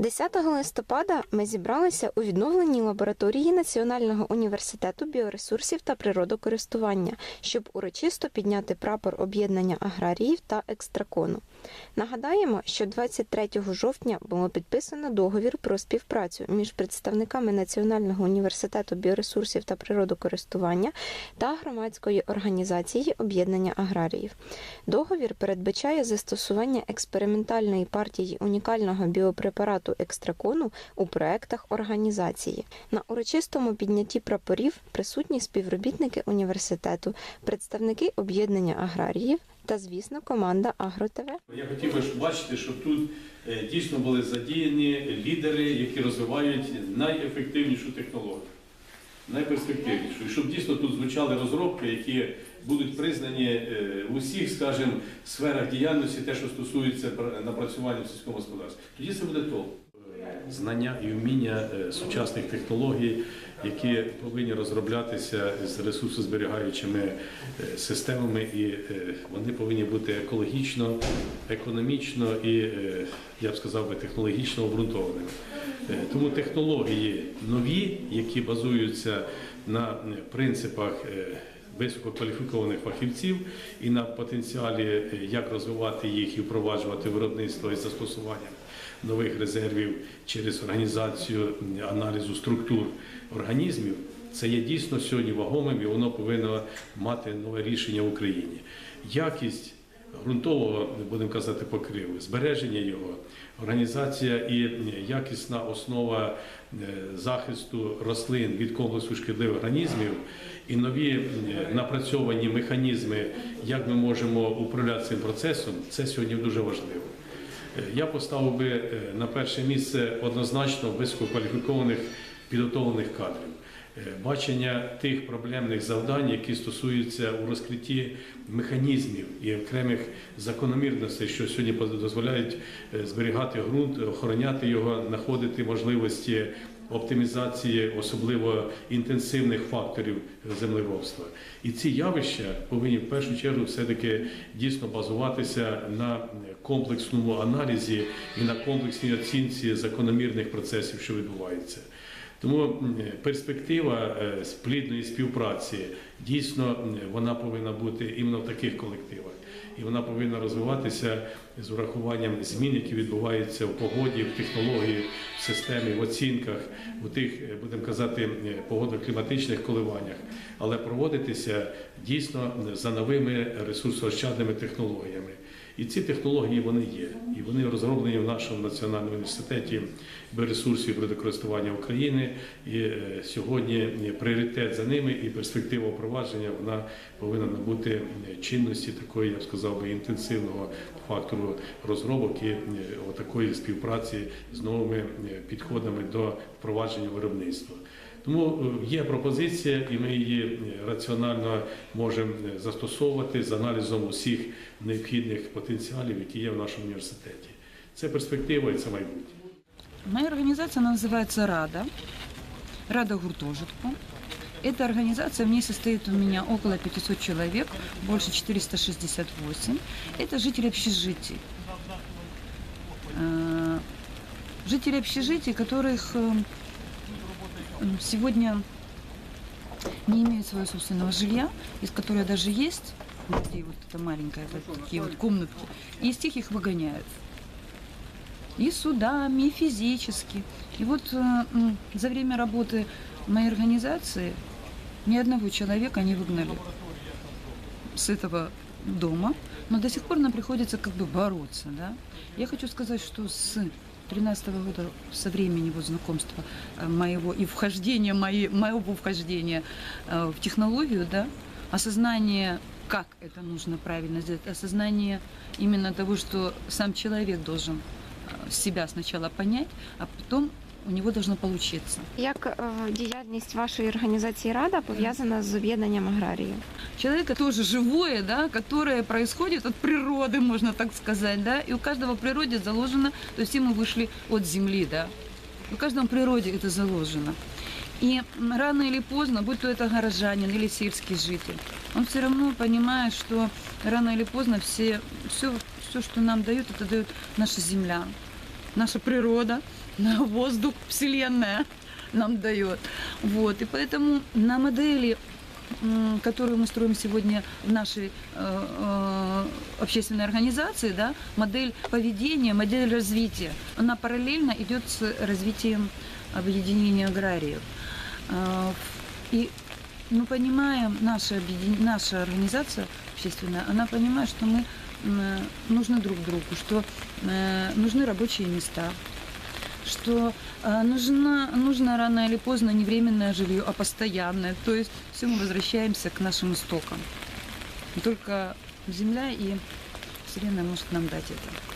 10 листопада ми зібралися у відновленій лабораторії Національного університету біоресурсів та природокористування, щоб урочисто підняти прапор об'єднання аграріїв та екстракону. Нагадаємо, що 23 жовтня було підписано договір про співпрацю між представниками Національного університету біоресурсів та природокористування та громадської організації об'єднання аграріїв. Договір передбачає застосування експериментальної партії унікального біопрепарату екстракону у проектах організації. На урочистому піднятті прапорів присутні співробітники університету, представники об'єднання аграріїв та, звісно, команда АгроТВ. Я хотів би бачити, що тут е, дійсно були задіяні лідери, які розвивають найефективнішу технологію, найперспективнішу. І щоб дійсно тут звучали розробки, які будуть признані е, в усіх, скажімо, сферах діяльності, те, що стосується пр- напрацювання в сільському господарстві. Тоді це буде то. Знання і вміння е, сучасних технологій, які повинні розроблятися з ресурсозберігаючими е, системами, і вони повинні бути екологічно, економічно і, я б сказав би, технологічно обґрунтованими. Е, Тому технології нові, які базуються на е, принципах е, висококваліфікованих фахівців і на потенціалі, як розвивати їх і впроваджувати виробництво із застосуванням нових резервів через організацію аналізу структур організмів, це є дійсно сьогодні вагомим і воно повинно мати нове рішення в Україні. Якість ґрунтового, будемо казати, покриву, збереження його, організація і якісна основа е, захисту рослин від комплексу шкідливих організмів і нові напрацьовані механізми, як ми можемо управляти цим процесом, це сьогодні дуже важливо. Е, Я поставив би е, на перше місце однозначно висококваліфікованих підготовлених кадрів. Е, Бачення тих проблемних завдань, які стосуються у розкритті механізмів і окремих закономірностей, що сьогодні дозволяють е, зберігати ґрунт, охороняти його, знаходити можливості оптимізації особливо інтенсивних факторів землеробства. І ці явища повинні в першу чергу все-таки дійсно базуватися на комплексному аналізі і на комплексній оцінці закономірних процесів, що відбуваються. Тому перспектива е, з плідної співпраці дійсно вона повинна бути іменно в таких колективах, і вона повинна розвиватися з урахуванням змін, які відбуваються в погоді, в технології, в системі, в оцінках, у тих, е, будемо казати, е, погодно-кліматичних коливаннях, але проводитися дійсно за новими ресурсоощадними технологіями. І ці технології вони є, і вони розроблені в нашому національному університеті біоресурсів і природокористування України. І е, сьогодні пріоритет за ними і перспектива впровадження вона повинна набути е, чинності такої, я б сказав би, інтенсивного фактору розробок і е, такої співпраці з новими підходами до впровадження виробництва. Тому е, є пропозиція, і ми її е, раціонально можемо е, застосовувати з аналізом усіх необхідних потенціалів, які є в нашому університеті. Це перспектива і це майбутнє. Моя организация она называется «Рада». «Рада гуртожитку». Эта организация, в ней состоит у меня около 500 человек, больше 468. Это жители общежитий. Э, Жители общежитий, которых э, м, сегодня не имеют своего собственного жилья, из которой даже есть, вот где вот эта маленькая, вот такие вот комнатки, и из тех их выгоняют и судами, и физически. И вот э, за время работы моей организации ни одного человека не выгнали с этого дома, но до сих пор нам приходится как бы бороться, да. Я хочу сказать, что с 13 года, со времени вот знакомства э, моего и вхождения, моей, моего вхождения э, в технологию, да, осознание, как это нужно правильно сделать, осознание именно того, что сам человек должен э, себя сначала понять, а потом у него должно получиться. Як е, діяльність вашої організації Рада пов'язана з об'єднанням аграріїв? Человек тоже живое, да, которое происходит от природы, можно так сказать, да, и у каждого в природе заложено, то есть все мы вышли от земли, да, у каждом в природе это заложено. И м, рано или поздно, будь то это горожанин или сельский житель, он все равно понимает, что рано или поздно все, все, все, что нам дают, это дает наша земля, наша природа, воздух Вселенная нам дает. Вот. И поэтому на модели, которую мы строим сегодня в нашей э, э, общественной организации, да, модель поведения, модель развития, она параллельно идет с развитием объединения аграриев. Э, И мы понимаем, наша, объедин- наша организация общественная, она понимает, что мы нужны друг другу, что э, нужны рабочие места, что э, нужно, нужно рано или поздно не временное жилье, а постоянное. То есть все мы возвращаемся к нашим истокам. И Только земля и Вселенная может нам дать это.